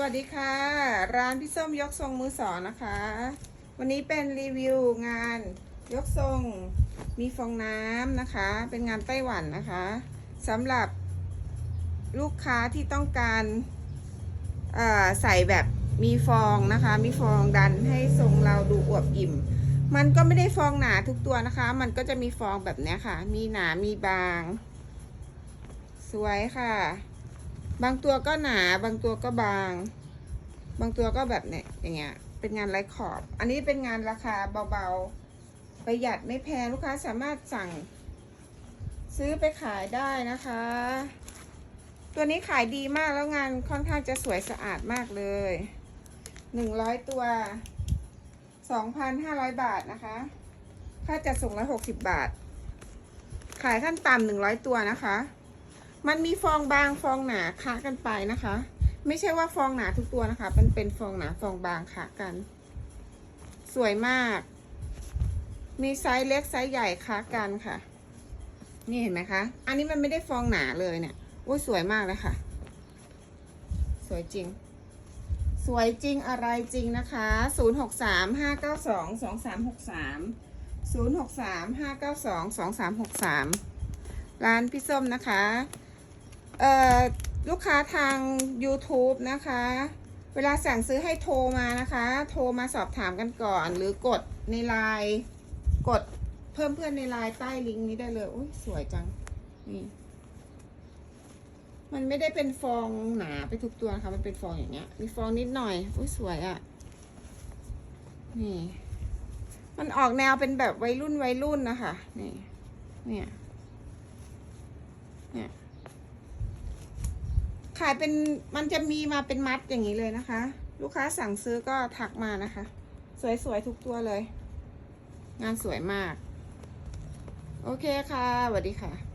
วัสดีค่ะ ร้านพี่ส้มยกทรงมือสองนะคะ วันนี้เป็นรีวิวงานยกทรงมีฟองน้ำนะคะ เป็นงานไต้หวันนะคะสำหรับลูกค้าที่ต้องการใส่แบบมีฟองนะคะ มีฟองดันให้ทรงเราดูอวบอิ่ม มันก็ไม่ได้ฟองหนาทุกตัวนะคะ มันก็จะมีฟองแบบนี้ค่ะ มีหนามีบาง สวยค่ะ บางตัวก็หนา บางตัวก็บาง บางตัวก็แบบเนี้ยอย่างเงี้ย เป็นงานไร้ขอบ อันนี้เป็นงานราคาเบาๆ ประหยัดไม่แพงลูกค้าสามารถสั่ง ซื้อไปขายได้นะคะ ตัวนี้ขายดีมากแล้วงานค่อนข้างจะสวยสะอาดมากเลยหนึ่งร้อยตัวสองพันห้าร้อยบาทนะคะ ค่าจัดส่งร้อยหกสิบบาท ขายขั้นต่ำหนึ่งร้อยตัวนะคะ มันมีฟองบางฟองหนาคะกันไปนะคะ ไม่ใช่ว่าฟองหนาทุกตัวนะคะ มันเป็นฟองหนาฟองบางคะกัน สวยมาก มีไซส์เล็กไซส์ใหญ่คะกันค่ะ นี่เห็นไหมคะ อันนี้มันไม่ได้ฟองหนาเลยเนี่ยโอ้สวยมากเลยค่ะ สวยจริง สวยจริงอะไรจริงนะคะ 0 6 3 5 9 2 2 3 6 3 0 6 3 5 9 2 2 3 6 3 ร้านพี่ส้มนะคะ ลูกค้าทาง YouTube นะคะ เวลาสั่งซื้อให้โทรมานะคะ โทรมาสอบถามกันก่อน หรือกดในไลน์กดเพิ่มเพื่อนในไลน์ใต้ลิงก์นี้ได้เลยอุ้ยสวยจัง นี่ มันไม่ได้เป็นฟองหนาไปทุกตัวนะคะมันเป็นฟองอย่างเงี้ย มีฟองนิดหน่อยอุ้ยสวยอะ่ะ นี่ มันออกแนวเป็นแบบวัยรุ่นวัยรุ่นนะคะ นี่ เนี่ย เนี่ย ขายเป็นมันจะมีมาเป็นมัดอย่างนี้เลยนะคะ ลูกค้าสั่งซื้อก็ทักมานะคะ สวยๆทุกตัวเลย งานสวยมาก โอเคค่ะสวัสดีค่ะ